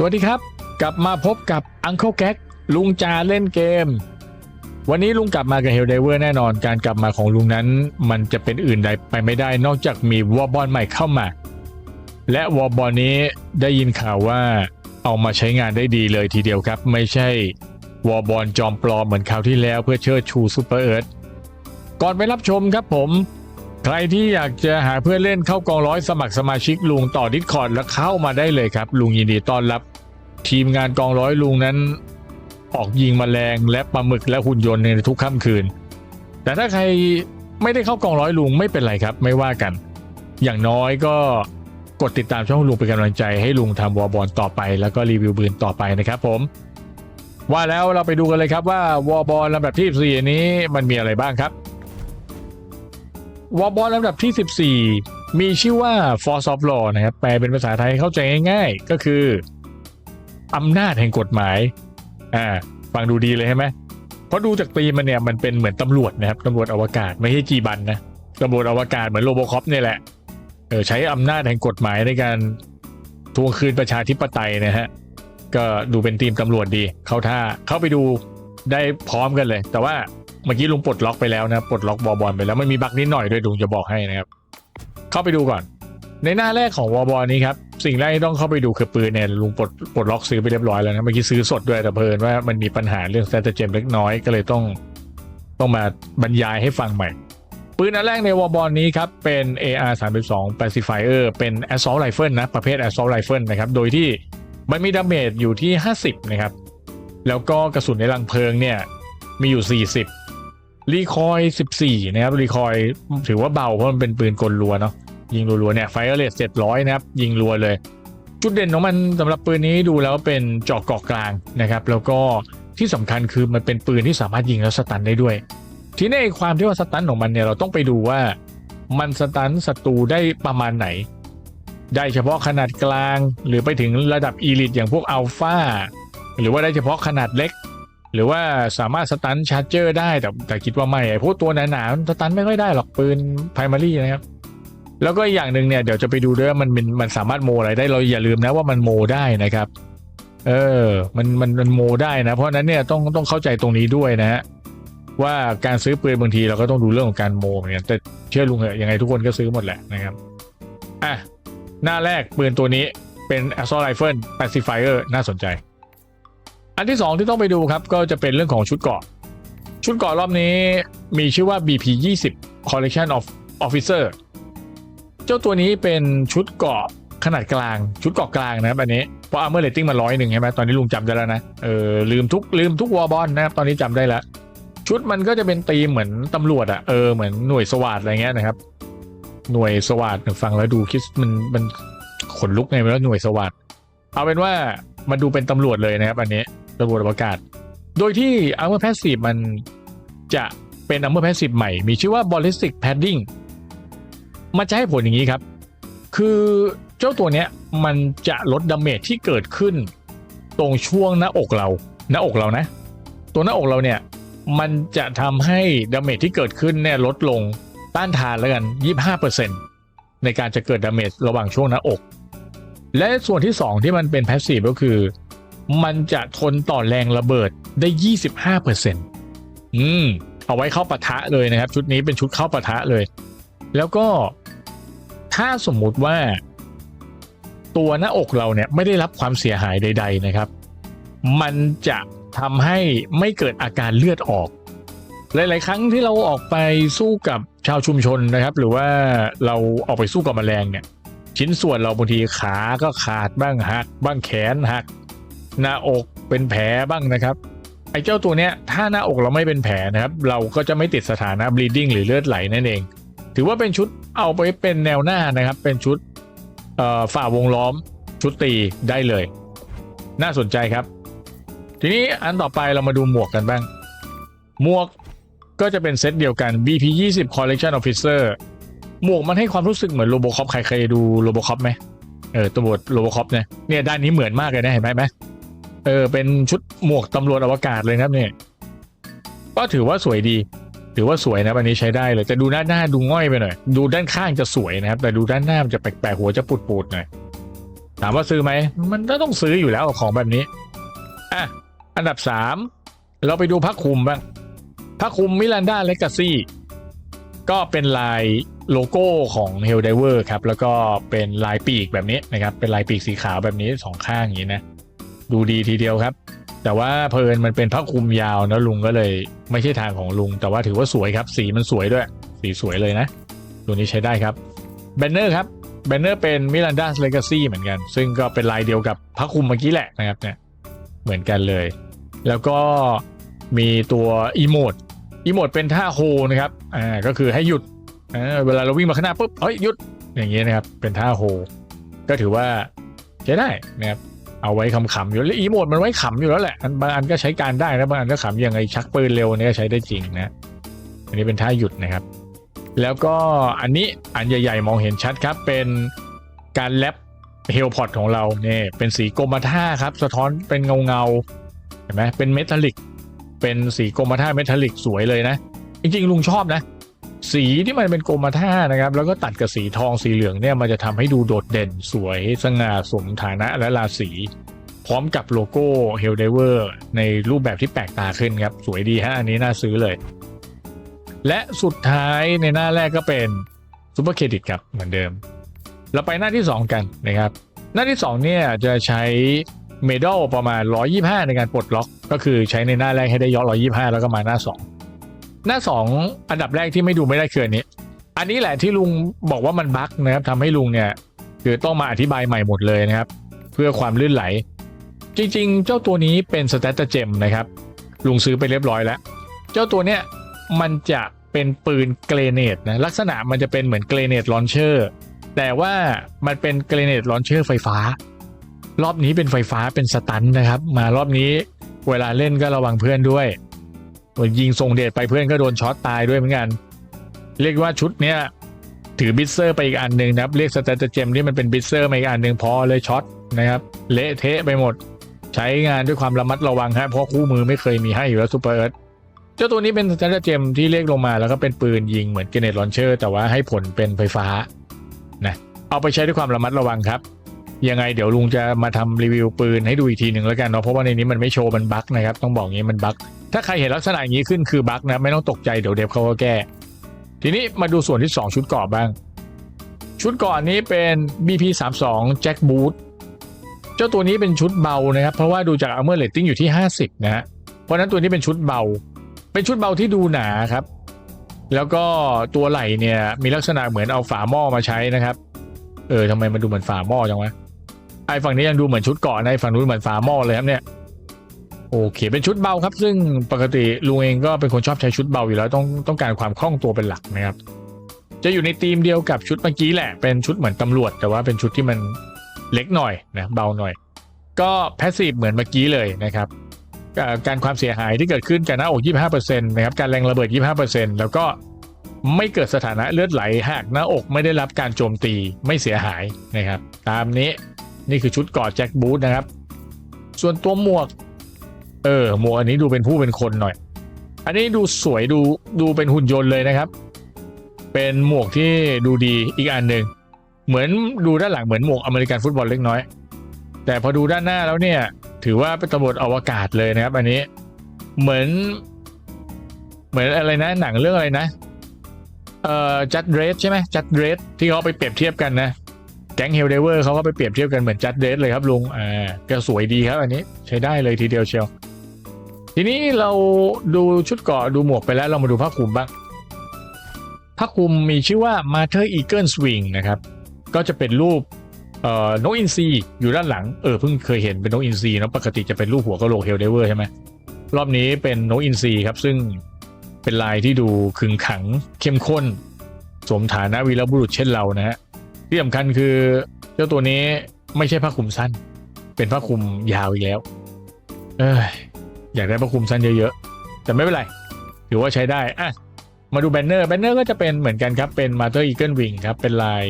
สวัสดีครับ กลับมาพบกับอังเคิลแก๊กลุงจาเล่นเกม วันนี้ลุงกลับมากับเฮลเดเวอร์แน่นอน การกลับมาของลุงนั้น มันจะเป็นอื่นใดไปไม่ได้นอกจากมีวอลบอลใหม่เข้ามา และวอลบอลนี้ได้ยินข่าวว่าเอามาใช้งานได้ดีเลยทีเดียวครับ ไม่ใช่วอลบอลจอมปลอมเหมือนคราวที่แล้วเพื่อเชิดชูซูเปอร์เอิร์ธก่อนไปรับชมครับผม ใครที่อยากจะหาเพื่อนเล่นเข้ากองร้อยสมัครสมาชิกลุงต่อดิสคอร์ดแล้วเข้ามาได้เลยครับ ลุงยินดีต้อนรับ ทีมงานกองร้อยลุงนั้น ออกยิงมแมลงและปลาหมึกและหุ่นยนต์ในทุกค่ำคืน แต่ถ้าใครไม่ได้เข้ากองร้อยลุงไม่เป็นไรครับ ไม่ว่ากัน อย่างน้อยก็กดติดตามช่องลุงเป็นกำลังใจให้ลุงทำวอบอลต่อไป แล้วก็รีวิวปืนต่อไปนะครับผม ว่าแล้วเราไปดูกันเลยครับว่าวอบอลลำดับที่14นี้มันมีอะไรบ้างครับ วอลบอลลำดับที่ 14 มีชื่อว่า Force of Law นะครับ แปลเป็นภาษาไทยเข้าใจง่ายๆ ก็คืออำนาจแห่งกฎหมาย อ่า ฟังดูดีเลยใช่ไหมเพราะดูจากตีมมันเนี่ยมันเป็นเหมือนตำรวจนะครับตำรวจอวกาศไม่ใช่จีบันนะตำรวจอวกาศเหมือนโรโบคอปเนี่ยแหละ เออใช้อำนาจแห่งกฎหมายในการทวงคืนประชาธิปไตยนะฮะ ก็ดูเป็นทีมตำรวจดี เข้าท่า เข้าไปดู ได้พร้อมกันเลย แต่ว่าเมื่อกี้ลุงปลดล็อกไปแล้วนะปลดล็อกวอลบอลไปแล้วมันมีบั๊กนิดหน่อยด้วยลุงจะบอกให้นะครับ เข้าไปดูก่อน ในหน้าแรกของวอลบอลนี้ครับสิ่งแรกที่ต้องเข้าไปดูคือปืนเนี่ยลุงปลดปลดล็อกซื้อไปเรียบร้อยแล้วนะเมื่อกี้ซื้อสดด้วยแต่เพลินว่ามันมีปัญหาเรื่องสแตเจมเล็กน้อยก็เลยต้องต้องมาบรรยายให้ฟังใหม่ปืนอันแรกในวอลบอลนี้ครับเป็น AR 3 2 Pacifier เป็น Assault Rifle นะ ประเภท Assault Rifle นะครับ โดยที่มันมีดาเมจอยู่ที่ 50 นะครับ แล้วก็กระสุนในรังเพลิงเนี่ยมีอยู่ 40 รีคอย14 นะครับ รีคอยถือว่าเบาเพราะมันเป็นปืนกลรัวเนาะยิงรัวๆเนี่ยไฟเรท700นะครับ ยิงรัวเลย จุดเด่นของมันสำหรับปืนนี้ดูแล้วเป็นเจาะเกาะกลางนะครับ แล้วก็ที่สำคัญคือมันเป็นปืนที่สามารถยิงแล้วสตันได้ด้วย ทีนี้ความที่ว่าสตันของมันเนี่ยเราต้องไปดูว่ามันสตันศัตรูได้ประมาณไหน ได้เฉพาะขนาดกลาง หรือไปถึงระดับอีลิทอย่างพวกอัลฟา หรือว่าได้เฉพาะขนาดเล็ก หรือว่าสามารถสตันชาร์เจอร์ได้แต่แต่คิดว่าไม่ไอ้พวกตัวหนาๆมันสตันไม่ค่อยได้หรอกปืนไพรมารีนะครับแล้วก็อีกอย่างหนึ่งเนี่ยเดี๋ยวจะไปดูด้วยว่ามันมันมันสามารถโมอะไรได้เราอย่าลืมนะว่ามันโมได้นะครับ เออมันมันมันโมได้นะ เพราะฉะนั้นเนี่ยต้องต้องเข้าใจตรงนี้ด้วยนะฮะว่าการซื้อปืนบางทีเราก็ต้องดูเรื่องของการโมเหมือนกันแต่เชื่อลุงเหอะยังไงทุกคนก็ซื้อหมดแหละนะครับอะหน้าแรกปืนตัวนี้เป็น assault rifle pacifier น่าสนใจ อันที่สองที่ต้องไปดูครับก็จะเป็นเรื่องของชุดเกาะ ชุดเกาะรอบนี้มีชื่อว่า BP 20 collection of officer เจ้าตัวนี้เป็นชุดเกาะขนาดกลาง ชุดเกาะกลางนะครับอันนี้เพราะ armor rating มันร้อยหนึ่งใช่ไหมตอนนี้ลุงจำได้แล้วนะเออลืมทุกลืมทุกวอร์บอลนะครับตอนนี้จำได้แล้ว ชุดมันก็จะเป็นตีมเหมือนตำรวจอะเออเหมือนหน่วยสวัสดอะไรเงี้ยนะครับหน่วยสวัสดฟังแล้วดูคิดมันมันขนลุกไงไม่รู้หน่วยสวัสดเอาเป็นว่ามันดูเป็นตำรวจเลยนะครับอันนี้ ตำรวจอวกาศ โดยที่ armor passive มันจะเป็น armor passive ใหม่ มีชื่อว่า ballistic padding มันจะให้ผลอย่างนี้ครับ คือเจ้าตัวเนี้ยมันจะลดดาเมจที่เกิดขึ้น ตรงช่วงหน้าอกเราหน้าอกเรานะ ตัวหน้าอกเราเนี่ยมันจะทำให้ดาเมจที่เกิดขึ้นเนี่ยลดลงต้านทานแล้วกัน 25%ในการจะเกิดดาเมจระหว่างช่วงหน้าอก และส่วนที่ 2 ที่มันเป็นแพสซีฟก็คือ มันจะทนต่อแรงระเบิดได้ 25%อืม เอาไว้เข้าปะทะเลยนะครับ ชุดนี้เป็นชุดเข้าปะทะเลย แล้วก็ถ้าสมมุติว่า ตัวหน้าอกเราเนี่ยไม่ได้รับความเสียหายใด ๆนะครับ มันจะทำให้ไม่เกิดอาการเลือดออก หลาย ๆ ครั้งที่เราออกไปสู้กับชาวชุมชนนะครับ หรือว่าเราออกไปสู้กับแมลงเนี่ย ชิ้นส่วนเราบางทีขาก็ขาดบ้างหัก บ้างแขนหัก หน้าอกเป็นแผลบ้างนะครับไอ้เจ้าตัวเนี้ยถ้าหน้าอกเราไม่เป็นแผลนะครับ เราก็จะไม่ติดสถานะ bleeding หรือเลือดไหลนั่นเอง ถือว่าเป็นชุดเอาไปเป็นแนวหน้านะครับ เป็นชุดฝ่าวงล้อมชุดตีได้เลย น่าสนใจครับ ทีนี้อันต่อไปเรามาดูหมวกกันบ้าง หมวกก็จะเป็นเซตเดียวกัน BP 20 Collection Officer หมวกมันให้ความรู้สึกเหมือนโ o โบคอปใครเคยดูโ o โบคอปไหมเออตำรวจโ o โบคอปเนี่ยเนี่ยด้านนี้เหมือนมากเลยนะเห็นไหมไหม เออเป็นชุดหมวกตำรวจอวกาศเลยนะครับเนี่ยก็ถือว่าสวยดี ถือว่าสวยนะอันนี้ใช้ได้เลยแต่ดูด้าหน้าดูง่อยไปหน่อย ดูด้านข้างจะสวยนะครับ แต่ดูด้านหน้ามันจะแปลกๆหัวจะปูดๆหน่อยถามว่าซื้อไหมมันก็ต้องซื้ออยู่แล้วของแบบนี้อะอันดับสามเราไปดูพักคุมบ้างพักคุมมิลันดาเลกาซี่ก็เป็นลายโลโก้ของเฮลไดเวอร์ครับแล้วก็เป็นลายปีกแบบนี้นะครับเป็นลายปีกสีขาวแบบนี้สองข้างอย่างนี้นะ ดูดีทีเดียวครับ แต่ว่าเพลินมันเป็นพักคุมยาวนะลุงก็เลยไม่ใช่ทางของลุง แต่ว่าถือว่าสวยครับ สีมันสวยด้วย สีสวยเลยนะ ตัวนี้ใช้ได้ครับแบนเนอร์ครับแบนเนอร์เป็นมิลันดาเลกาซี่เหมือนกัน ซึ่งก็เป็นลายเดียวกับพักคุมเมื่อกี้แหละนะครับเนี่ยเหมือนกันเลย แล้วก็มีตัวอีโมดอีโมดเป็นท่าโฮนะครับอ่าก็คือให้หยุดเวลาเราวิ่งมาข้างหน้าปุ๊บเฮ้ยหยุดอย่างเงี้ยนะครับเป็นท่าโฮก็ถือว่าใช้ได้นะครับ เอาไว้ขำๆอยู่แล้วอีโมดมันไว้ขำอยู่แล้วแหละอันบางอันก็ใช้การได้นะบางอันก็ขำย่างไงชักปืนเร็วนี่ก็ใช้ได้จริงนะ อันนี้เป็นท่าหยุดนะครับ แล้วก็อันนี้อันใหญ่ ๆ มองเห็นชัดครับ เป็นการแลปเฮลพอดของเราเนี่ยเป็นสีกรมท่าครับ สะท้อนเป็นเงาเงาๆเห็นไหมเป็นเมทัลลิก เป็นสีกรมท่าเมทัลลิกสวยเลยนะ จริงๆลุงชอบนะ สีที่มันเป็นกรมท่านะครับ แล้วก็ตัดกับสีทองสีเหลืองเนี่ยมันจะทำให้ดูโดดเด่นสวยสง่าสมฐานะและราศีพร้อมกับโลโก้เฮลเดเวอร์ในรูปแบบที่แปลกตาขึ้นครับ สวยดีฮะอันนี้น่าซื้อเลย และสุดท้ายในหน้าแรกก็เป็นซูเปอร์เครดิตครับเหมือนเดิม เราไปหน้าที่ 2 กันนะครับ หน้าที่ 2 เนี่ยจะใช้เมดัลประมาณ 125 ในการปลดล็อก ก็คือใช้ในหน้าแรกให้ได้ยอน125 แล้วก็มาหน้า 2 หน้า2อันดับแรกที่ไม่ดูไม่ได้คืออันนี้ อันนี้แหละที่ลุงบอกว่ามันบั๊กนะครับทำให้ลุงเนี่ยคือต้องมาอธิบายใหม่หมดเลยนะครับ เพื่อความลื่นไหล จริงๆ เจ้าตัวนี้เป็นสแตตเจมนะครับ ลุงซื้อไปเรียบร้อยแล้ว เจ้าตัวเนี้ยมันจะเป็นปืนเกรเนตนะลักษณะมันจะเป็นเหมือนเกรเนตลอนเชอร์แต่ว่ามันเป็นเกรเนตลอนเชอร์ไฟฟ้า รอบนี้เป็นไฟฟ้าเป็นสตันนะครับ มารอบนี้เวลาเล่นก็ระวังเพื่อนด้วย ยิงส่งเดชไปเพื่อนก็โดนช็อตตายด้วยเหมือนกัน เรียกว่าชุดเนี้ยถือบิสเซอร์ไปอีกอันหนึ่งนะครับ เรียกสแตตเจมนี่มันเป็นบิสเซอร์มาอีกอันหนึ่งพอเลยช็อตนะครับ เละเทะไปหมด ใช้งานด้วยความระมัดระวังฮะเพราะคู่มือไม่เคยมีให้อยู่แล้วซูเปอร์เอิร์ธเจ้าตัวนี้เป็นสแตนดาร์เจมที่เรียกลงมาแล้วก็เป็นปืนยิงเหมือนเกเนตลอนเชอร์แต่ว่าให้ผลเป็นไฟฟ้านะเอาไปใช้ด้วยความระมัดระวังครับ ยังไงเดี๋ยวลุงจะมาทำรีวิวปืนให้ดูอีกทีหนึ่งแล้วกันเนาะเพราะว่าในนี้มันไม่โชว์มันบั๊กนะครับต้องบอกงี้มันบั๊กถ้าใครเห็นลักษณะอย่างนี้ขึ้นคือบั๊กนะไม่ต้องตกใจเดี๋ยวเดฟเขาก็แก้ ทีนี้มาดูส่วนที่ 2 ชุดกราะบ้าง ชุดกราะนี้เป็น BP32 Jack Boot เจ้าตัวนี้เป็นชุดเบานะครับเพราะว่าดูจาก Armor Rating อยู่ที่ 50 นะฮะเพราะฉะนั้นตัวนี้เป็นชุดเบา เป็นชุดเบาที่ดูหนาครับ แล้วก็ตัวไหล่เนี่ยมีลักษณะเหมือนเอาฝาหม้อมาใช้นะครับ เออทำไมมันดูเหมือนฝาหม้อจังวะ ไอ้ฝั่งนี้ยังดูเหมือนชุดเกาะในฝั่งนู้นเหมือนฝาหม้อเลยครับเนี่ยโอเคเป็นชุดเบาครับ ซึ่งปกติลุงเองก็เป็นคนชอบใช้ชุดเบาอยู่แล้วต้องต้องการความคล่องตัวเป็นหลักนะครับ จะอยู่ในธีมเดียวกับชุดเมื่อกี้แหละ เป็นชุดเหมือนตำรวจ แต่ว่าเป็นชุดที่มันเล็กหน่อยนะเบาหน่อย ก็แพสซีฟเหมือนเมื่อกี้เลยนะครับการความเสียหายที่เกิดขึ้นกับหน้าอก 25%นะครับการแรงระเบิด 25%แล้วก็ไม่เกิดสถานะเลือดไหลหากหน้าอกไม่ได้รับการโจมตีไม่เสียหายนะครับ ตามนี้ นี่คือชุดกอดแจ็คบูธนะครับ ส่วนตัวหมวก เออหมวกอันนี้ดูเป็นผู้เป็นคนหน่อย อันนี้ดูสวยดูดูเป็นหุ่นยนต์เลยนะครับ เป็นหมวกที่ดูดีอีกอันหนึ่งเหมือนดูด้านหลังเหมือนหมวกอเมริกันฟุตบอลเล็กน้อย แต่พอดูด้านหน้าแล้วเนี่ย ถือว่าเป็นตำรวจอวกาศเลยนะครับ อันนี้เหมือน เหมือนอะไรนะหนังเรื่องอะไรนะ เอ่อจัดเรสใช่ไหมจัดเรสที่เขาไปเปรียบเทียบกันนะ แก๊งเฮลเดเวอร์เขาก็ไปเปรียบเทียบกันเหมือนจัดเดรสเลยครับลุงอ่าก็สวยดีครับอันนี้ใช้ได้เลยทีเดียวเชียว ทีนี้เราดูชุดเกาะดูหมวกไปแล้วเรามาดูผ้าคลุมบ้างผ้าคลุมมีชื่อว่า Mater Eagle Swing นะครับ ก็จะเป็นรูปเอ่อนกอินทรีอยู่ด้านหลังเออเพิ่งเคยเห็นเป็นนกอินทรีเนอะปกติจะเป็นรูปหัวกะโหลกเฮลเดเวอร์ใช่ไหมรอบนี้เป็นนกอินทรีครับ ซึ่งเป็นลายที่ดูขึงขังเข้มข้น สมฐานะวีรบุรุษเช่นเรานะฮะ ที่สำคัญคือเจ้าตัวนี้ไม่ใช่ผ้าคลุมสั้น เป็นผ้าคลุมยาวอีกแล้ว เอยอยากได้ผ้าคลุมสั้นเยอะๆ แต่ไม่เป็นไรถือว่าใช้ได้อะมาดูแบนเนอร์แบนเนอร์ก็จะเป็นเหมือนกันครับเป็น Master Eagle Wing ครับเป็นลาย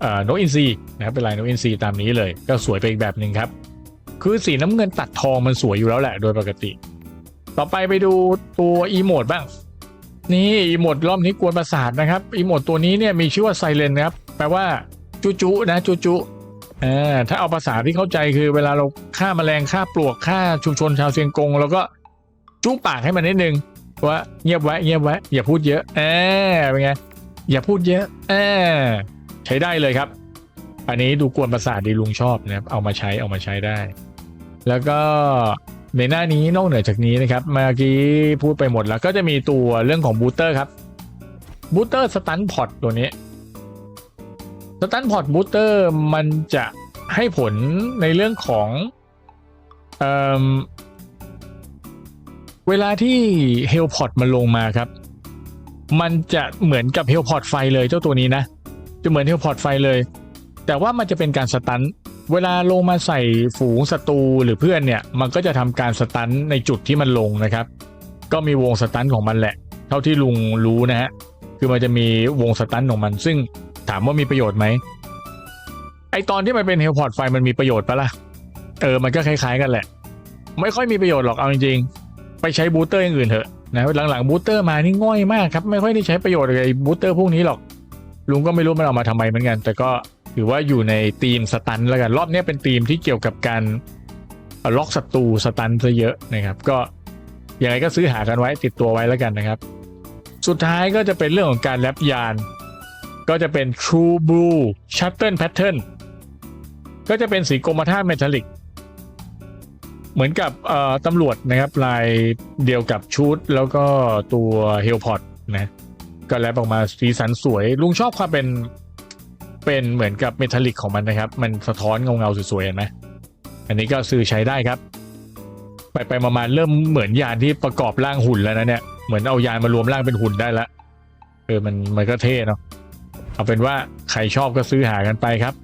เอ่อนอินทรีนะครับเป็นลายโนอินทรีตามนี้เลย ก็สวยไปอีกแบบหนึ่งครับ คือสีน้ำเงินตัดทองมันสวยอยู่แล้วแหละโดยปกติ ต่อไปไปดูตัวอีโมดบ้าง นี่อีโมดรอบนี้กวนประสาทนะครับอีโมดตัวนี้เนี่ยมีชื่อว่าไซเลนครับ แปลว่าจุจุนะจุจุอ่าถ้าเอาภาษาที่เข้าใจคือเวลาเราฆ่าแมลงฆ่าปลวกฆ่าชุมชนชาวเซียงกงเราก็จุ้ปากให้มันนิดนึงว่าเงียบไว้เงียบไว้อย่าพูดเยอะเออเป็นไงอย่าพูดเยอะเออใช้ได้เลยครับ อันนี้ดูกวนประสาทดีลุงชอบนะครับเอามาใช้เอามาใช้ได้ แล้วก็ในหน้านี้นอกเหนือจากนี้นะครับเมื่อกี้พูดไปหมดแล้วก็จะมีตัวเรื่องของบูเตอร์ครับบูเตอร์สตันพอตตัวนี้ ตันพอร์ตบูสเตอร์มันจะให้ผลในเรื่องของเอเวลาที่เฮลพอร์ตมันลงมาครับ มันจะเหมือนกับเฮลพอร์ตไฟเลยเจ้าตัวนี้นะ จะเหมือนเฮลพอร์ตไฟเลย แต่ว่ามันจะเป็นการสตันเวลาลงมาใส่ฝูงศัตรูหรือเพื่อนเนี่ย มันก็จะทำการสตันในจุดที่มันลงนะครับ ก็มีวงสตันของมันแหละ เท่าที่ลุงรู้นะฮะ คือมันจะมีวงสตันของมัน ซึ่ง ถามว่ามีประโยชน์ไหมไอตอนที่มันเป็นเฮลพอร์ตไฟมันมีประโยชน์ปะล่ะเออมันก็คล้ายๆกันแหละ ไม่ค่อยมีประโยชน์หรอกเอาจริงๆ ไปใช้บูเตอร์อย่างอื่นเถอะนะหลังๆบูเตอร์มานี่ง่อยมากครับไม่ค่อยได้ใช้ประโยชน์กับไอบูเตอร์พวกนี้หรอกลุงก็ไม่รู้มันเอามาทำไมเหมือนกัน แต่ก็ถือว่าอยู่ในทีมสตันแล้วกันรอบนี้เป็นทีมที่เกี่ยวกับการล็อกศัตรูสตันซะเยอะนะครับ ก็ยังไงก็ซื้อหากันไว้ติดตัวไว้แล้วกันนะครับ สุดท้ายก็จะเป็นเรื่องของการแลบยาน ก็จะเป็น True Blue Shuttle Pattern ก็จะเป็นสีกรมท่าเมทัลลิก เหมือนกับตำรวจนะครับ ลายเดียวกับชุด แล้วก็ตัวเฮลพอร์ตนะก็แล้วออกมาสีสันสวย ลุงชอบความเป็นเป็นเหมือนกับเมทัลลิกของมันนะครับ มันสะท้อนเงาเงาๆสวยๆเห็นไหมอันนี้ก็ซื้อใช้ได้ครับ ไปไปๆมาๆเริ่มเหมือนยานที่ประกอบร่างหุ่นแล้วนะเนี่ยเหมือนเอายานมารวมร่างเป็นหุ่นได้แล้วเออมันมันก็เท่เนาะ เอาเป็นว่าใครชอบก็ซื้อหากันไปครับ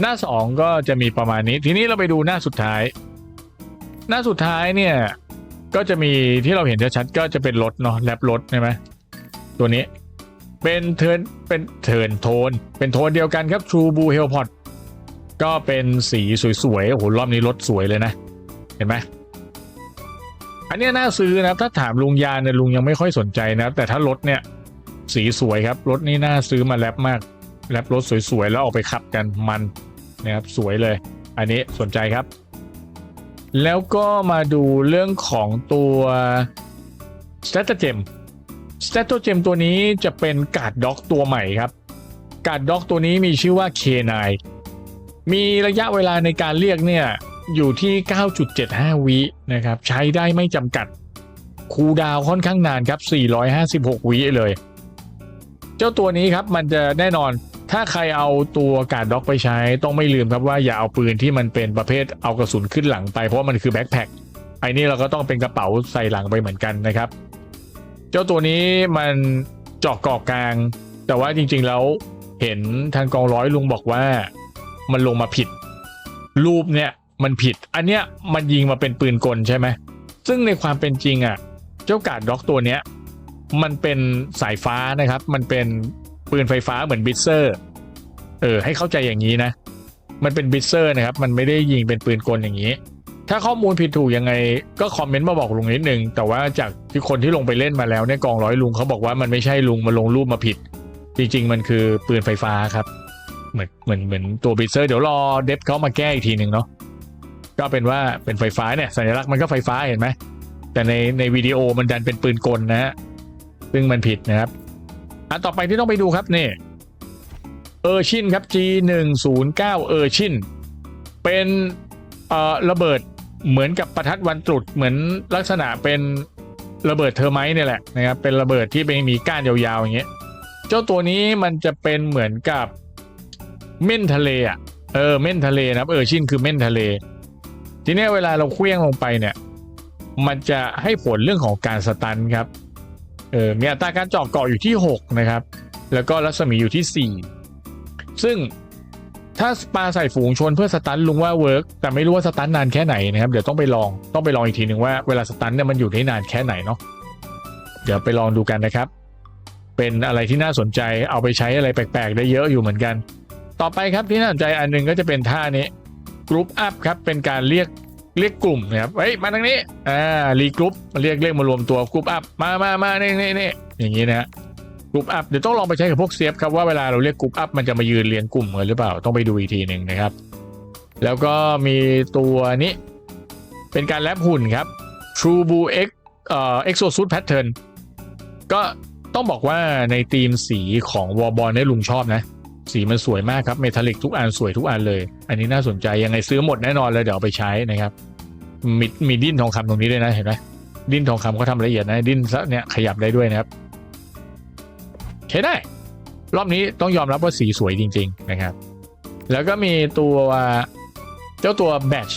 หน้าสองก็จะมีประมาณนี้ ทีนี้เราไปดูหน้าสุดท้าย หน้าสุดท้ายเนี่ยก็จะมีที่เราเห็นชัดๆก็จะเป็นรถเนาะแรปรถใช่ไหมตัวนี้เป็นเทินเป็นเทินโทน เป็นโทนเดียวกันครับ True Blue Hellpot ก็เป็นสีสวยๆโอ้โหรอบนี้รถสวยเลยนะ เห็นไหมอันนี้น่าซื้อนะถ้าถามลุงยาเนี่ยลุงยังไม่ค่อยสนใจนะ แต่ถ้ารถเนี่ย สีสวยครับ รถนี่น่าซื้อมาแรปมากแรปรถสวยๆ แล้วออกไปขับกันมันนะครับสวยเลย อันนี้สนใจครับ แล้วก็มาดูเรื่องของตัว s t a t g e m s t a t g e m ตัวนี้จะเป็นกาดด็อกตัวใหม่ครับกาดด็อกตัวนี้มีชื่อว่า K9 มีระยะเวลาในการเรียกเนี่ยอยู่ที่ 9.75 วินะครับ ใช้ได้ไม่จำกัด คูดาวค่อนข้างนานครับ 456 วิเลย เจ้าตัวนี้ครับมันจะแน่นอน ถ้าใครเอาตัวการ์ดด็อกไปใช้ต้องไม่ลืมครับว่าอย่าเอาปืนที่มันเป็นประเภทเอากระสุนขึ้นหลังไปเพราะมันคือแบ็คแพ็คไอ้นี่เราก็ต้องเป็นกระเป๋าใส่หลังไปเหมือนกันนะครับ เจ้าตัวนี้มันเจาะกอบกลาง แต่ว่าจริงๆแล้วเห็นทางกองร้อยลุงบอกว่ามันลงมาผิด รูปเนี่ยมันผิด อันเนี้ยมันยิงมาเป็นปืนกลใช่ไหมซึ่งในความเป็นจริงอะ เจ้าการ์ดด็อกตัวเนี้ย มันเป็นสายฟ้านะครับ มันเป็นปืนไฟฟ้าเหมือนบิสเซอร์ เออ ให้เข้าใจอย่างนี้นะ มันเป็นบิสเซอร์นะครับ มันไม่ได้ยิงเป็นปืนกลอย่างนี้ ถ้าข้อมูลผิดถูกยังไง ก็คอมเมนต์มาบอกลุงนิดนึง แต่ว่าจากที่คนที่ลงไปเล่นมาแล้วเนี่ยกองร้อยลุงเขาบอกว่ามันไม่ใช่ลุงมาลงรูปมาผิด จริง ๆ มันคือปืนไฟฟ้าครับ เหมือนเหมือนเหมือนตัวบิสเซอร์เดี๋ยวรอเดฟเขามาแก้อีกทีหนึ่งเนาะ ก็เป็นว่าเป็นไฟฟ้าเนี่ยสัญลักษณ์มันก็ไฟฟ้าเห็นไหมแต่ในในวิดีโอมันดันเป็นปืนกลนะฮะ ซึ่งมันผิดนะครับ อันต่อไปที่ต้องไปดูครับนี่เออร์ชินครับ G 1 0 9 เออร์ชินเป็นระเบิดเหมือนกับประทัดวันตรุษเหมือนลักษณะเป็นระเบิดเทอร์ไมต์เนี่ยแหละนะครับเป็นระเบิดที่เป็นมีก้านยาวๆอย่างเงี้ยเจ้าตัวนี้มันจะเป็นเหมือนกับเม่นทะเลอะเออเม่นทะเลนะครับเออร์ชินคือเม่นทะเล ทีนี้เวลาเราเคลี้ยงลงไปเนี่ย มันจะให้ผลเรื่องของการสตันครับ เออมีอัตราการเจาะเกาะอยู่ที่ 6 นะครับ แล้วก็รัศมีอยู่ที่ 4 ซึ่งถ้าปลาใส่ฝูงชนเพื่อสตันลุงว่าเวิร์กแต่ไม่รู้ว่าสตันนานแค่ไหนนะครับเดี๋ยวต้องไปลองต้องไปลองอีกทีหนึ่งว่าเวลาสตันเนี่ยมันอยู่ได้นานแค่ไหนเนาะเดี๋ยวไปลองดูกันนะครับ เป็นอะไรที่น่าสนใจเอาไปใช้อะไรแปลกๆ ได้เยอะอยู่เหมือนกัน ต่อไปครับที่น่าสนใจอันหนึงก็จะเป็นท่านี้กรุ๊ปอัพครับเป็นการเรียก เรียกกลุ่มนะครับเฮ้ยมาทางนี้อ่ารีกรุ๊ปมาเรียกเรียกมารวมตัวกรุ๊ปอัพมามามานี่นี่นี่อย่างนี้นะฮะกรุ๊ปอัพเดี๋ยวต้องลองไปใช้กับพวกเซฟครับว่าเวลาเราเรียกกรุ๊ปอัพมันจะมายืนเรียงกลุ่มกันหรือเปล่าต้องไปดูอีกทีหนึ่งนะครับ แล้วก็มีตัวนี้เป็นการแลบหุ่นครับ True Blue X เอ่อ Exosuit Pattern ก็ต้องบอกว่าในธีมสีของวอลบอลเนี่ยลุงชอบนะ สีมันสวยมากครับเมทัลลิกทุกอันสวยทุกอันเลย อันนี้น่าสนใจยังไงซื้อหมดแน่นอนเลยเดี๋ยวเอาไปใช้นะครับมีมีดิ้นทองคำตรงนี้ด้วยนะเห็นไหมดิ้นทองคำเขาทำละเอียดนะดิ้นซะเนี่ยขยับได้ด้วยนะครับใช้ได้ รอบนี้ต้องยอมรับว่าสีสวยจริง ๆ นะครับ แล้วก็มีตัวเจ้าตัวแบ c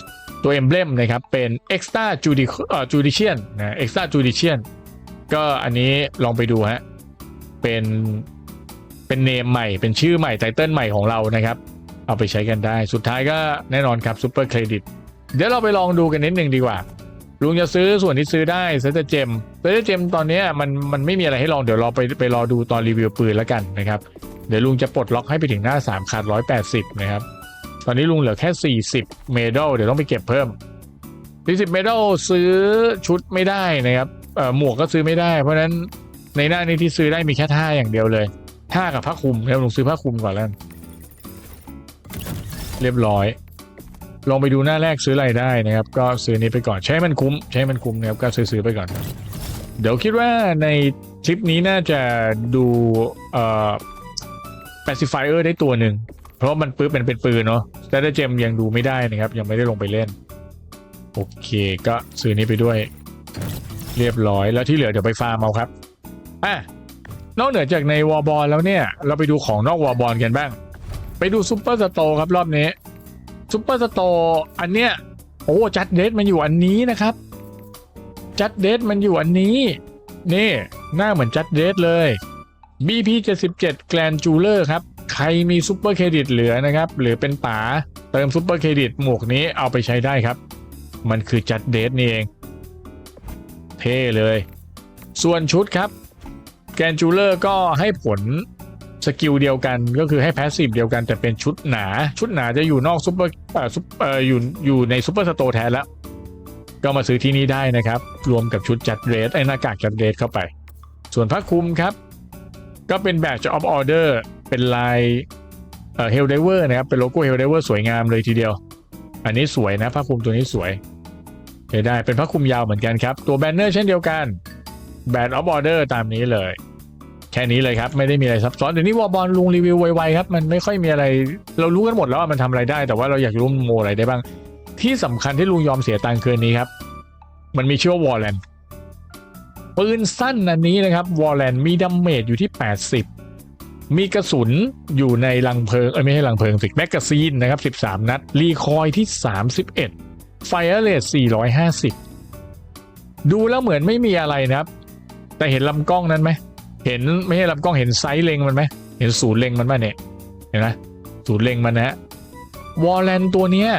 ตัวเอมเบลมนะครับเป็น extra Judi- เอ่อ judician นะ extra judician ก็อันนี้ลองไปดูฮะเป็น เป็นเนมใหม่เป็นชื่อใหม่ไตเติลใหม่ของเรานะครับ เอาไปใช้กันได้สุดท้ายก็แน่นอนครับซูเปอร์เครดิตเดี๋ยวเราไปลองดูกันนิดนึงดีกว่าลุงจะซื้อส่วนที่ซื้อได้เซตเจมเซตเจมตอนนี้มันมันไม่มีอะไรให้ลองเดี๋ยวเราไปไปรอดูตอนรีวิวปืนแล้วกันนะครับ เดี๋ยวลุงจะปลดล็อกให้ไปถึงหน้า 3 ขาด 180 นะครับ ตอนนี้ลุงเหลือแค่ 40 เมดัลเดี๋ยวต้องไปเก็บเพิ่ม 40 เมดัลซื้อชุดไม่ได้นะครับหมวกก็ซื้อไม่ได้ เพราะฉะนั้นในหน้านี้ที่ซื้อได้มีแค่ท่าอย่างเดียวเลย ท่ากับผ้าคลุมครับลงซื้อผ้าคลุมก่อนแล้วเรียบร้อย ลองไปดูหน้าแรกซื้ออะไรได้นะครับ ก็ซื้อนี้ไปก่อนใช้มันคุ้ม ใช้มันคุ้มนะครับก็ซื้อๆไปก่อน เดี๋ยวคิดว่าในทริปนี้น่าจะดูเอ่อ pacifier ได้ตัวหนึ่งเพราะมันปื้บมันเป็นปืนเนาะแต่ถ้เจมยังดูไม่ได้นะครับ ยังไม่ได้ลงไปเล่น โอเคก็ซื้อนี้ไปด้วย เรียบร้อยแล้วที่เหลือเดี๋ยวไปฟาร์มเอาครับอะ นอกเหนือจากในวอลบอลแล้วเนี่ย เราไปดูของนอกวอลบอลกันบ้าง ไปดูซูเปอร์สโตร์ครับรอบนี้ซูเปอร์สโตร์อันเนี้ยโอ้จัดเดทมันอยู่อันนี้นะครับ จัดเดทมันอยู่อันนี้นี่หน้าเหมือนจัดเดทเลย BP 77 Grand Jeweler ครับ ใครมีซูเปอร์เครดิตเหลือนะครับ หรือเป็นป๋าเติมซูเปอร์เครดิตหมวกนี้เอาไปใช้ได้ครับ มันคือจัดเดทนี่เอง เท่เลย ส่วนชุดครับ แกนจูเลอร์ก็ให้ผลสกิลเดียวกันก็คือให้แพสซีฟเดียวกันแต่เป็นชุดหนา ชุดหนาจะอยู่นอกซูเปอร์เอ่อซุปเอออยู่อยู่ในซูเปอร์สโตร์แทนแล้ว ก็มาซื้อที่นี่ได้นะครับ รวมกับชุดจัดเรสไอ้หน้ากากจัดเรสเข้าไป ส่วนผ้าคลุมครับ ก็เป็นแบบจะออฟออเดอร์เป็นลายเฮลเดเวอร์นะครับ เป็นโลโก้เฮลเดเวอร์สวยงามเลยทีเดียว อันนี้สวยนะผ้าคลุมตัวนี้สวยได้เป็นผ้าคลุมยาวเหมือนกันครับ ตัวแบนเนอร์เช่นเดียวกัน แบนออฟออเดอร์ตามนี้เลย แค่นี้เลยครับ ไม่ได้มีอะไรซับซ้อนเดี๋ยวนี้วอลบอลลุงรีวิวไวๆครับ มันไม่ค่อยมีอะไร เรารู้กันหมดแล้วว่ามันทำอะไรได้ แต่ว่าเราอยากรู้โมอะไรได้บ้าง ที่สำคัญที่ลุงยอมเสียตังค์คืนนี้ครับ มันมีชื่อว่าวอลแลนปืนสั้นอันนี้นะครับวอลแลนมีดัมเมจอยู่ที่ 80 มีกระสุนอยู่ในลังเพลิงเอ้ยไม่ใช่ลังเพลิงสิแมกกาซีนนะครับ 13 นัด รีคอยที่ 31 ไฟเรท450 ดูแล้วเหมือนไม่มีอะไรนะครับ แต่เห็นลำกล้องนั้นไหมเห็นไม่ใช่ลำกล้องเห็นไซส์เล็งมันไหมเห็นศูนย์เล็งมันไหมเนี่ยเห็นไหมศูนย์เล็งมันนะฮะวอลแลนตัวเนี้ย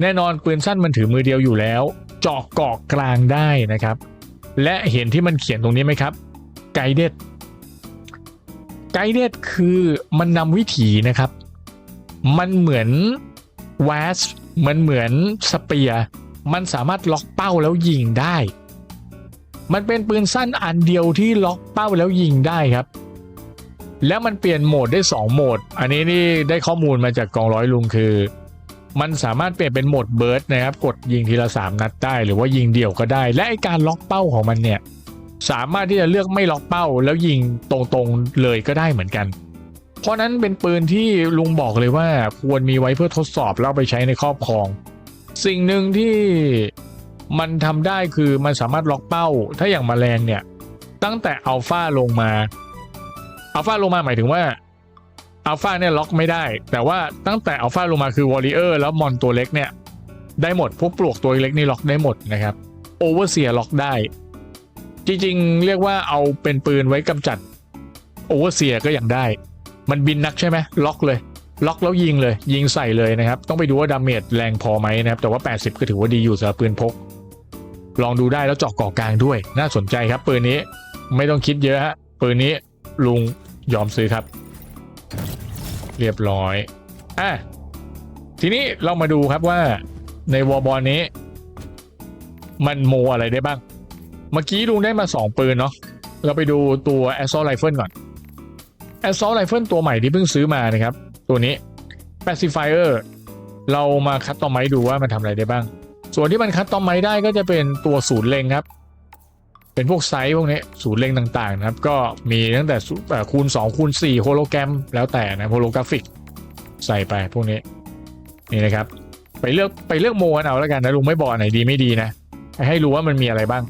แน่นอนปืนสั้นมันถือมือเดียวอยู่แล้วเจาะเกาะกลางได้นะครับ และเห็นที่มันเขียนตรงนี้ไหมครับไกด์เด็ดไกด์เด็ดคือมันนำวิถีนะครับ มันเหมือนแวสมันเหมือนสเปียร์มันสามารถล็อกเป้าแล้วยิงได้ มันเป็นปืนสั้นอันเดียวที่ล็อกเป้าแล้วยิงได้ครับ แล้วมันเปลี่ยนโหมดได้ 2 โหมด อันนี้นี่ได้ข้อมูลมาจากกองร้อยลุงคือ มันสามารถเปลี่ยนเป็นโหมดเบิร์ดนะครับ กดยิงทีละ 3 นัดได้ หรือว่ายิงเดี่ยวก็ได้ และไอการล็อกเป้าของมันเนี่ยสามารถที่จะเลือกไม่ล็อกเป้า แล้วยิงตรงๆเลยก็ได้เหมือนกัน เพราะนั้นเป็นปืนที่ลุงบอกเลยว่าควรมีไว้เพื่อทดสอบแล้วไปใช้ในครอบครอง สิ่งหนึ่งที่ มันทำได้คือมันสามารถล็อกเป้า ถ้าอย่างมแมลงเนี่ย ตั้งแต่อัลฟาลงมาอัลฟาลงมาหมายถึงว่าอัลฟาเนี่ยล็อกไม่ได้ แต่ว่าตั้งแต่อัลฟาลงมาคือวอริเออร์แล้วมอนตัวเล็กเนี่ย ได้หมดพวกปลวกตัวเล็กนี่ล็อกได้หมดนะครับโอเวอร์เซียล็อกได้ จริงๆ เรียกว่าเอาเป็นปืนไว้กำจัดโอเวอร์เซียก็ยังได้ มันบินนักใช่ไหมล็อกเลย ล็อกแล้วยิงเลย ยิงใส่เลยนะครับ ต้องไปดูว่าดาเมจแรงพอไหมนะครับ แต่ว่า 80 ก็ถือว่าดีอยู่สำหรับปืนพก ลองดูได้แล้วเจาะกาะกลางด้วย น่าสนใจครับปืนนี้ไม่ต้องคิดเยอะฮะปืนนี้ลุงยอมซื้อครับ เรียบร้อยอะทีนี้เรามาดูครับว่าในวอบอลนี้ มันโมอะไรได้บ้าง เมื่อกี้ลุงได้มา 2 ปืนเนาะเราไปดูตัว Assault Rifle ก่อน Assault Rifle ตัวใหม่ที่เพิ่งซื้อมานะครับ ตัวนี้ Pacifier เรามาคัดตอมไม้ดูว่ามันทำอะไรได้บ้าง ส่วนที่มันคัดตอมไม้ได้ก็จะเป็นตัวศูนย์เล็งครับ เป็นพวกไซส์พวกนี้ศูนย์เล็งต่างๆนะครับ ก็มีตั้งแต่ศูเอ่อคูณ2คูณ4โฮโลแกรม แล้วแต่นะโฮโลกราฟิก ใส่ไปพวกนี้นี่นะครับ ไปเลือกไปเลือกโมกันเอาแล้วกันนะลุงไม่บอกไหนดีไม่ดีนะ ให้รู้ว่ามันมีอะไรบ้าง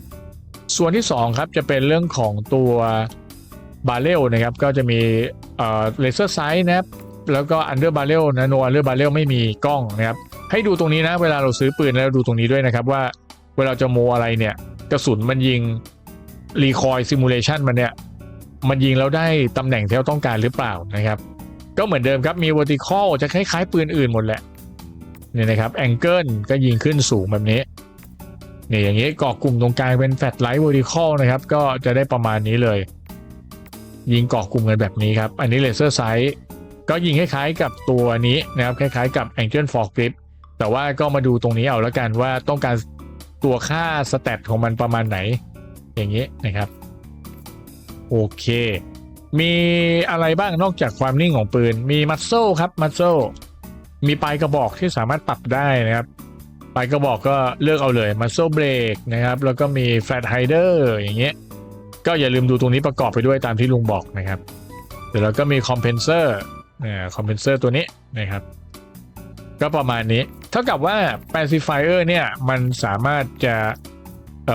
ส่วนที่ 2 ครับจะเป็นเรื่องของตัวบาเรลนะครับก็จะมีเอ่อเลเซอร์ไซส์นะครับแล้วก็อันเดอร์บาเรลนะโนอันเดอร์บาเรลไม่มีกล้องนะครับ ให้ดูตรงนี้นะ เวลาเราซื้อปืนแล้วดูตรงนี้ด้วยนะครับว่าเวลาจะโมอะไรเนี่ย กระสุนมันยิงรีคอยซิมูเลชันมันเนี่ย มันยิงแล้วได้ตำแหน่งที่เราต้องการหรือเปล่านะครับ ก็เหมือนเดิมครับมี vertical จะคล้ายๆปืนอื่นหมดแหละเนี่ยนะครับแองเกิลก็ยิงขึ้นสูงแบบนี้นี่อย่างนี้กาะกลุ่มตรงกลางเป็นแฟลชไลท์ vertical นะครับ ก็จะได้ประมาณนี้เลย ยิงเกาะกลุ่มกันแบบนี้ครับ อันนี้เลเซอร์ไซส์ก็ยิงคล้ายๆกับตัวนี้นะครับ คล้ายๆกับ Angel for Grip แต่ว่าก็มาดูตรงนี้เอาแล้วกันว่าต้องการตัวค่าสเตตของมันประมาณไหน อย่างนี้นะครับ โอเค มีอะไรบ้างนอกจากความนิ่งของปืน มีมั z โซครับมั z โซมีปลายกระบอกที่สามารถปรับได้นะครับปลายกระบอกก็เลือกเอาเลยมั z โซเบรกนะครับ แล้วก็มีแฟลตไฮเดอร์อย่างเงี้ยก็อย่าลืมดูตรงนี้ประกอบไปด้วยตามที่ลุงบอกนะครับเดี๋ยวเราก็มีคอมเพนเซอร์เนี่ยคอมเพนเซอร์ตัวนี้นะครับ ก็ประมาณนี้ เท่ากับว่า pacifier เนี่ย มันสามารถจะ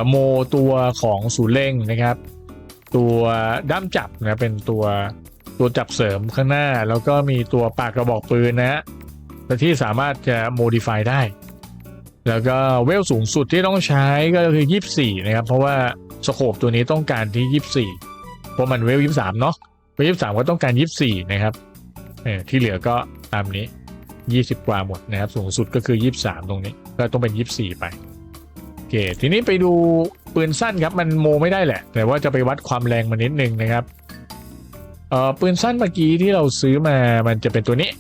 โมตัวของศูนย์เร่งนะครับ ตัวด้ามจับนะเป็นตัวตัวจับเสริมข้างหน้า แล้วก็มีตัวปากกระบอกปืนนะฮะที่สามารถจะ modify ได้ แล้วก็เวลสูงสุดที่ต้องใช้ก็คือ 24 นะครับ เพราะว่าสโคปตัวนี้ต้องการที่ 24 เพราะมันเวล 23 เนาะเวล 23 ก็ต้องการ 24 นะครับที่เหลือก็ตามนี้ 20 กว่าหมดนะครับ สูงสุดก็คือ 23 ตรงนี้ ก็ต้องเป็น 24 ไปโอเคทีนี้ไปดูปืนสั้นครับ มันโมไม่ได้แหละ แต่ว่าจะไปวัดความแรงมันนิดนึงนะครับเอ่อปืนสั้นเมื่อกี้ที่เราซื้อมามันจะเป็นตัวนี้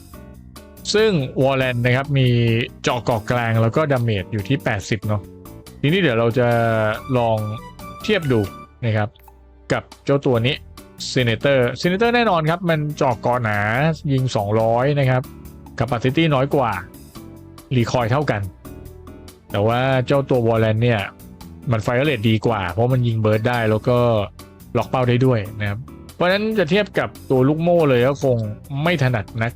ซึ่งวอลเลนนะครับมีเจาะเกาะกลางแล้วก็ดาเมจอยู่ที่ 80 เนาะทีนี้เดี๋ยวเราจะลองเทียบดูนะครับ กับเจ้าตัวนี้ซเนเตอร์ซเนเตอร์แน่นอนครับ มันเจาะเกาะหนายิง 200 นะครับ capacity น้อยกว่า รีคอยเท่ากัน แต่ว่าเจ้าตัววอลเลนเนี่ย มันไฟเรทดีกว่า เพราะมันยิงเบิร์ดได้แล้วก็ล็อกเป้าได้ด้วยนะครับ เพราะนั้นจะเทียบกับตัวลูกโม่เลยก็คงไม่ถนัดนัก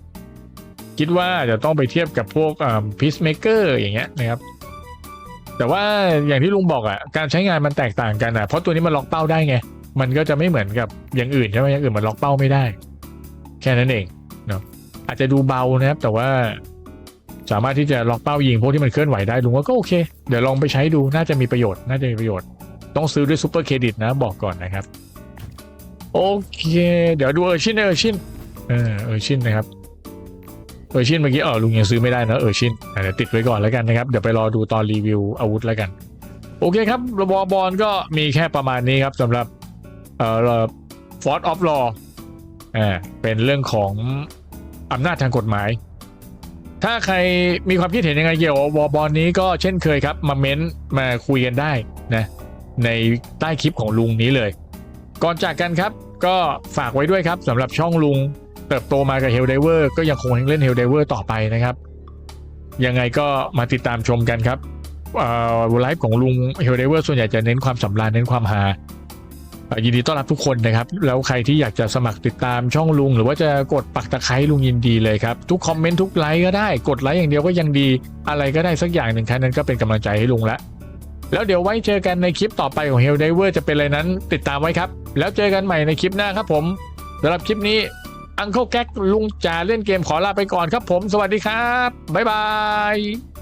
คิดว่าจะต้องไปเทียบกับพวกพีซเมเกอร์อย่างเงี้ยนะครับ แต่ว่าอย่างที่ลุงบอกอะ่ะการใช้งานมันแตกต่างกันอะ่ะเพราะตัวนี้มันล็อกเป้าได้ไงมันก็จะไม่เหมือนกับอย่างอื่นใช่ไหมอย่างอื่นมันล็อกเป้าไม่ได้ แค่นั้นเอง อาจจะดูเบานะครับ แต่ว่าสามารถที่จะล็อกเป้ายิงพวกที่มันเคลื่อนไหวได้ลุงว่าก็โอเค เดี๋ยวลองไปใช้ดูน่าจะมีประโยชน์น่าจะมีประโยชน์ ต้องซื้อด้วยซูเปอร์เครดิตนะบอกก่อนนะครับ โอเค เดี๋ยวดูเออร์ชินเออร์ชินเออเออร์ชินนะครับเออร์ชินเมื่อกี้เออลุงยังซื้อไม่ได้นะเออร์ชินอะเดี๋ยวติดไว้ก่อนแล้วกันนะครับเดี๋ยวไปรอดูตอนรีวิวอาวุธแล้วกัน โอเคครับระบอบอลก็มีแค่ประมาณนี้ครับสำหรับเอ่อฟอร์ดออฟลออ่าเป็นเรื่องของ อำนาจทางกฎหมาย ถ้าใครมีความคิดเห็นยังไงเกี่ยวกับวอบอลนี้ก็เช่นเคยครับ มาเม้นต์มาคุยกันได้นะในใต้คลิปของลุงนี้เลย ก่อนจากกันครับก็ฝากไว้ด้วยครับสำหรับช่องลุงเติบโตมากับ Hell Diver ก็ยังคงเล่น Hell Diver ต่อไปนะครับ ยังไงก็มาติดตามชมกันครับไลฟ์ของลุง Hell Diver ส่วนใหญ่จะเน้นความสำราญเน้นความฮา ยินดีต้อนรับทุกคนนะครับ แล้วใครที่อยากจะสมัครติดตามช่องลุง หรือว่าจะกดปักตะไคร้ลุงยินดีเลยครับ ทุกคอมเมนต์ทุกไลค์ก็ได้ กดไลค์อย่างเดียวก็ยังดี อะไรก็ได้สักอย่างหนึ่งแค่นั้นก็เป็นกำลังใจให้ลุงละแล้วเดี๋ยวไว้เจอกันในคลิปต่อไปของ Hell Diver จะเป็นอะไรนั้นติดตามไว้ครับ แล้วเจอกันใหม่ในคลิปหน้าครับผมสำหรับคลิปนี้อังเคิลแก๊กลุงจ่าเล่นเกมขอลาไปก่อนครับผม สวัสดีครับบ๊ายบาย